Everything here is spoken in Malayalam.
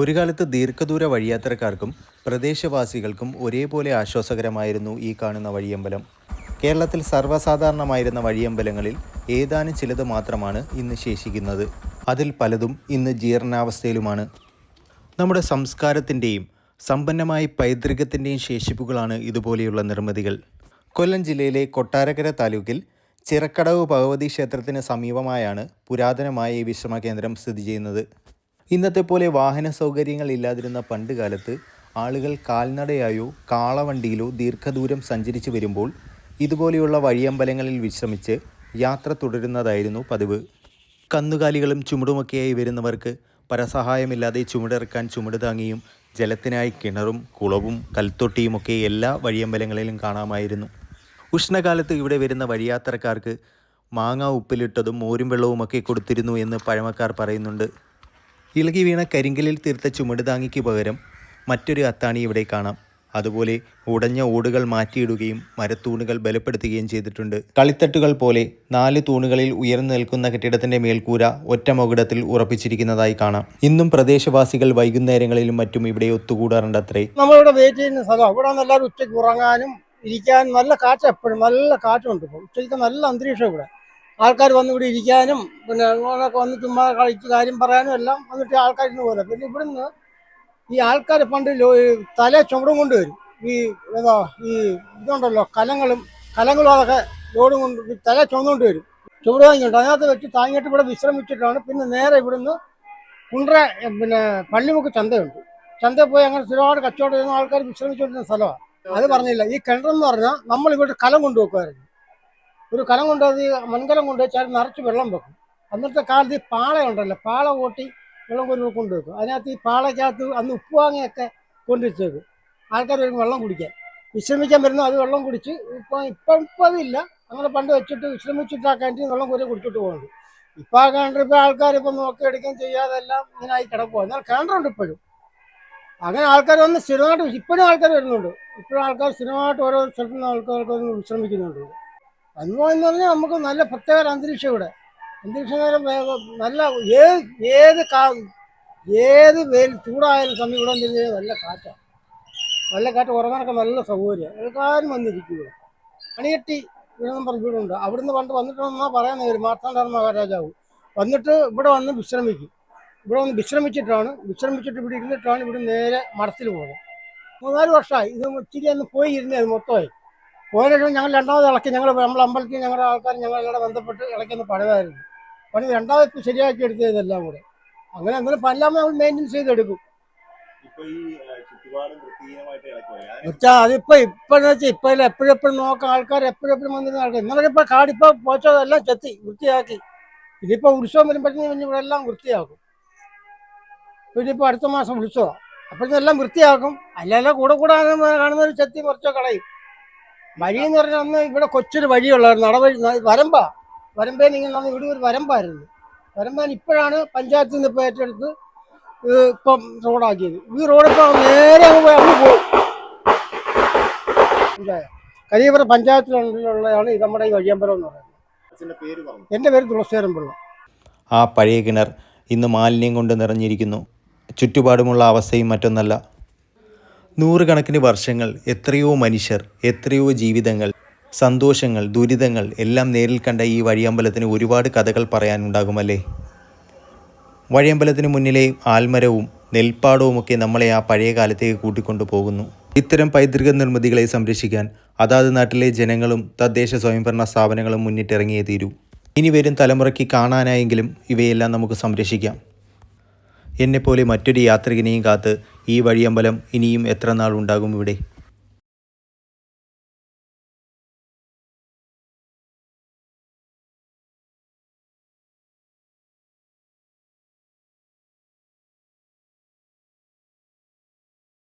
ഒരു കാലത്ത് ദീർഘദൂര വഴിയാത്രക്കാർക്കും പ്രദേശവാസികൾക്കും ഒരേപോലെ ആശ്വാസകരമായിരുന്നു ഈ കാണുന്ന വഴിയമ്പലം. കേരളത്തിൽ സർവസാധാരണമായിരുന്ന വഴിയമ്പലങ്ങളിൽ ഏതാനും ചിലത് മാത്രമാണ് ഇന്ന് ശേഷിക്കുന്നത്. അതിൽ പലതും ഇന്ന് ജീർണാവസ്ഥയിലുമാണ്. നമ്മുടെ സംസ്കാരത്തിന്റെയും സമ്പന്നമായ പൈതൃകത്തിന്റെയും ശേഷിപ്പുകളാണ് ഇതുപോലെയുള്ള നിർമ്മിതികൾ. കൊല്ലം ജില്ലയിലെ കൊട്ടാരക്കര താലൂക്കിൽ ചിറക്കടവ് ഭഗവതി ക്ഷേത്രത്തിന് സമീപമായാണ് പുരാതനമായ ഈ വിശ്രമ കേന്ദ്രം സ്ഥിതി ചെയ്യുന്നത്. ഇന്നത്തെ പോലെ വാഹന സൗകര്യങ്ങൾ ഇല്ലാതിരുന്ന പണ്ട് കാലത്ത് ആളുകൾ കാൽനടയായോ കാളവണ്ടിയിലോ ദീർഘദൂരം സഞ്ചരിച്ചു വരുമ്പോൾ ഇതുപോലെയുള്ള വഴിയമ്പലങ്ങളിൽ വിശ്രമിച്ച് യാത്ര തുടരുന്നതായിരുന്നു പതിവ്. കന്നുകാലികളും ചുമടുമൊക്കെയായി വരുന്നവർക്ക് പരസഹായമില്ലാതെ ചുമടിറക്കാൻ ചുമട് താങ്ങിയും ജലത്തിനായി കിണറും കുളവും കൽത്തൊട്ടിയുമൊക്കെ എല്ലാ വഴിയമ്പലങ്ങളിലും കാണാമായിരുന്നു. ഉഷ്ണകാലത്ത് ഇവിടെ വരുന്ന വഴിയാത്രക്കാർക്ക് മാങ്ങ ഉപ്പിലിട്ടതും മോരും വെള്ളവുമൊക്കെ കൊടുത്തിരുന്നു എന്ന് പഴമക്കാർ പറയുന്നുണ്ട്. ഇളകി വീണ കരിങ്കലിൽ തീർത്ത ചുമട് താങ്ങിക്ക് പകരം മറ്റൊരു അത്താണി ഇവിടെ കാണാം. അതുപോലെ ഉടഞ്ഞ ഓടുകൾ മാറ്റിയിടുകയും മരത്തൂണുകൾ ബലപ്പെടുത്തുകയും ചെയ്തിട്ടുണ്ട്. കളിത്തട്ടുകൾ പോലെ നാല് തൂണുകളിൽ ഉയർന്നു നിൽക്കുന്ന കെട്ടിടത്തിന്റെ മേൽക്കൂര ഒറ്റ മകുടത്തിൽ ഉറപ്പിച്ചിരിക്കുന്നതായി കാണാം. ഇന്നും പ്രദേശവാസികൾ വൈകുന്നേരങ്ങളിലും മറ്റും ഇവിടെ ഒത്തുകൂടാറുണ്ട് അത്രേ നമ്മളിവിടെ വെയിറ്റ് ചെയ്യുന്ന സ്ഥലം. ഇവിടെ നല്ല ഉച്ചയ്ക്ക് ഉറങ്ങാനും ഇരിക്കാനും നല്ല കാറ്റ് എപ്പോഴും നല്ല കാറ്റുണ്ട്. ഉച്ചയ്ക്ക് നല്ല അന്തരീക്ഷം ഇവിടെ. ആൾക്കാർ വന്ന് ഇവിടെ ഇരിക്കാനും പിന്നെ അങ്ങനെയൊക്കെ വന്ന് ചുമ്മാ കളിച്ച് കാര്യം പറയാനും എല്ലാം വന്നിട്ട് ആൾക്കാർ ഇന്ന് പോലെ. പിന്നെ ഇവിടുന്ന് ഈ ആൾക്കാർ പണ്ട് തല ചുമടും കൊണ്ട് വരും. ഈ ഏതാ ഈ ഇതുണ്ടല്ലോ കലങ്ങളും കലങ്ങളും അതൊക്കെ ലോഡും കൊണ്ട് തല ചുമന്നുകൊണ്ട് വരും. ചുമട് താങ്ങിയുണ്ട് അതിനകത്ത് വെച്ച് താങ്ങിയിട്ട് ഇവിടെ വിശ്രമിച്ചിട്ടാണ്. പിന്നെ നേരെ ഇവിടുന്ന് കുണ്ട്ര പിന്നെ പള്ളിമുക്ക് ചന്തയുണ്ട്. ചന്തയിൽ പോയി അങ്ങനെ ഒരുപാട് കച്ചവടം ചെയ്യുന്ന ആൾക്കാർ വിശ്രമിച്ചുകൊണ്ടിരുന്ന സ്ഥലമാണ്. അത് പറഞ്ഞില്ല. ഈ കിണറെന്ന് പറഞ്ഞാൽ നമ്മൾ ഇവിടെ കലം കൊണ്ടുവെക്കുമായിരുന്നു ഒരു കലം കൊണ്ട് അത് മൺകലം കൊണ്ട് വെച്ചാൽ നിറച്ച് വെള്ളം വെക്കും. അന്നത്തെ കാലത്ത് ഈ പാളയുണ്ടല്ലോ പാള കൂട്ടി വെള്ളം കൊണ്ട് കൊണ്ടുവെക്കും അതിനകത്ത് ഈ പാളയ്ക്കകത്ത് അന്ന് ഉപ്പുവാങ്ങയൊക്കെ കൊണ്ടുവച്ചേക്കും ആൾക്കാർ വരും വെള്ളം കുടിക്കാൻ. വിശ്രമിക്കാൻ വരുന്നു അത് വെള്ളം കുടിച്ച് ഇപ്പം ഇപ്പം ഇപ്പം അതില്ല. അങ്ങനെ പണ്ട് വെച്ചിട്ട് വിശ്രമിച്ചിട്ടാക്കാൻ വെള്ളം കോരി കുടിച്ചിട്ട് പോകുന്നത് ഇപ്പം ആ കിണർ ഇപ്പം ആൾക്കാർ ഇപ്പം നോക്കി എടുക്കുകയും ചെയ്യാതെ എല്ലാം ഇങ്ങനായി കിടക്കുക എന്നാൽ കിണറുണ്ട് ഇപ്പോഴും. അങ്ങനെ ആൾക്കാർ വന്ന് സ്ഥിരമായിട്ട് ഇപ്പോഴും ആൾക്കാർ വരുന്നുണ്ട്. ഇപ്പോഴും ആൾക്കാർ സ്ഥിരമായിട്ട് ഓരോ സ്ഥലത്തുനിന്ന് ആൾക്കാർക്ക് വിശ്രമിക്കുന്നുണ്ട്. അനുഭവം എന്ന് പറഞ്ഞാൽ നമുക്ക് നല്ല പ്രത്യേക അന്തരീക്ഷം ഇവിടെ. അന്തരീക്ഷം നല്ല ഏത് ഏത് കാ ഏത് വേൽ ചൂടായാലും സമയം ഇവിടെ വന്നിരുന്നു നല്ല കാറ്റാണ് നല്ല കാറ്റ് ഉറങ്ങാനൊക്കെ നല്ല സൗകര്യം. എല്ലാവരും വന്നിരിക്കും ഇവിടെ. അണിയട്ടി വീണെന്ന് പറഞ്ഞ വീടുണ്ട്. അവിടുന്ന് പണ്ട് വന്നിട്ടുണ്ടെന്നാ പറയാൻ ഒരു മാർത്താണ്ഡ മഹാരാജാവ്. വന്നിട്ട് ഇവിടെ വന്ന് വിശ്രമിക്കും. ഇവിടെ വന്ന് വിശ്രമിച്ചിട്ടാണ് വിശ്രമിച്ചിട്ട് ഇവിടെ ഇരുന്നിട്ടാണ് ഇവിടെ നേരെ മഠത്തിൽ പോകുന്നത്. മൂന്നാൽ വർഷമായി ഇത് ഇച്ചിരി അന്ന് പോയി ഇരുന്നത് മൊത്തമായി. പോയ ശേഷം ഞങ്ങൾ രണ്ടാമത് ഇളക്കി. ഞങ്ങൾ നമ്മളെ അമ്പലത്തിൽ ഞങ്ങളുടെ ആൾക്കാർ ഞങ്ങളെല്ലാം ബന്ധപ്പെട്ട് ഇളക്കുന്ന പണിതായിരുന്നു പണി രണ്ടാമത് ശരിയാക്കി എടുത്തതെല്ലാം കൂടെ. അങ്ങനെ എന്നാലും എല്ലാം നമ്മൾ മെയിന്റെയിൻ ചെയ്തെടുക്കും. വെച്ചാ അതിപ്പോ ഇപ്പഴെന്ന് വെച്ചാൽ ഇപ്പൊ എപ്പോഴെപ്പോഴും എപ്പോഴും നോക്കാം ആൾക്കാർ എപ്പോഴെപ്പോഴും എപ്പോഴും വന്നിരുന്ന ആൾക്കാർ ഇന്നലെ ഇപ്പൊ കാടിപ്പോ പോച്ചതെല്ലാം ചെത്തി വൃത്തിയാക്കി. ഇനിയിപ്പോ ഉത്സവം വരുമ്പോഴത്തേക്കും ഇവിടെ എല്ലാം വൃത്തിയാക്കും. പിന്നെ ഇപ്പൊ അടുത്ത മാസം ഉത്സവം. അപ്പോഴത്തെല്ലാം വൃത്തിയാക്കും. അല്ലല്ല കൂടെ കൂടെ കാണുന്നവർ ചെത്തി കുറച്ചോ കളയും. വഴി എന്ന് പറഞ്ഞാൽ അന്ന് ഇവിടെ കൊച്ചൊരു വഴിയുള്ളായിരുന്നു. നടവഴി വരമ്പ. വരമ്പാ വരമ്പേന്ന് ഇങ്ങനെ നമ്മൾ ഇവിടെ ഒരു വരമ്പായിരുന്നു. വരമ്പാൻ ഇപ്പോഴാണ് പഞ്ചായത്തിൽ നിന്ന് ഇപ്പോൾ ഏറ്റെടുത്ത് ഇപ്പം റോഡാക്കിയത്. ഈ റോഡ് ഇപ്പൊ നേരെ അങ്ങ് പോയി അങ്ങ് പോകും? കരിയപുരം പഞ്ചായത്തിലുള്ളതാണ് നമ്മുടെ ഈ വഴിയമ്പലം എന്ന് പറയുന്നത്. അച്ഛന്റെ പേര് പറഞ്ഞു? എന്റെ പേര് തുളസേരം പിള്ള. ആ പഴയ കിണർ ഇന്ന് മാലിന്യം കൊണ്ട് നിറഞ്ഞിരിക്കുന്നു. ചുറ്റുപാടുമുള്ള അവസ്ഥയും മറ്റൊന്നല്ല. നൂറുകണക്കിന് വർഷങ്ങൾ എത്രയോ മനുഷ്യർ എത്രയോ ജീവിതങ്ങൾ സന്തോഷങ്ങൾ ദുരിതങ്ങൾ എല്ലാം നേരിൽ കണ്ട ഈ വഴിയമ്പലത്തിന് ഒരുപാട് കഥകൾ പറയാനുണ്ടാകുമല്ലേ? വഴിയമ്പലത്തിന് മുന്നിലെ ആൽമരവും നെൽപ്പാടവുമൊക്കെ നമ്മളെ ആ പഴയ കാലത്തേക്ക് കൂട്ടിക്കൊണ്ടു പോകുന്നു. ഇത്തരം പൈതൃക നിർമ്മിതികളെ സംരക്ഷിക്കാൻ അതാത് നാട്ടിലെ ജനങ്ങളും തദ്ദേശ സ്വയംഭരണ സ്ഥാപനങ്ങളും മുന്നിട്ടിറങ്ങിയേ തീരൂ. ഇനി വരും തലമുറയ്ക്ക് കാണാനായെങ്കിലും ഇവയെല്ലാം നമുക്ക് സംരക്ഷിക്കാം. എന്നെപ്പോലെ മറ്റൊരു യാത്രികനെയും കാത്ത് ഈ വഴിയമ്പലം ഇനിയും എത്ര നാൾ ഉണ്ടാകും ഇവിടെ?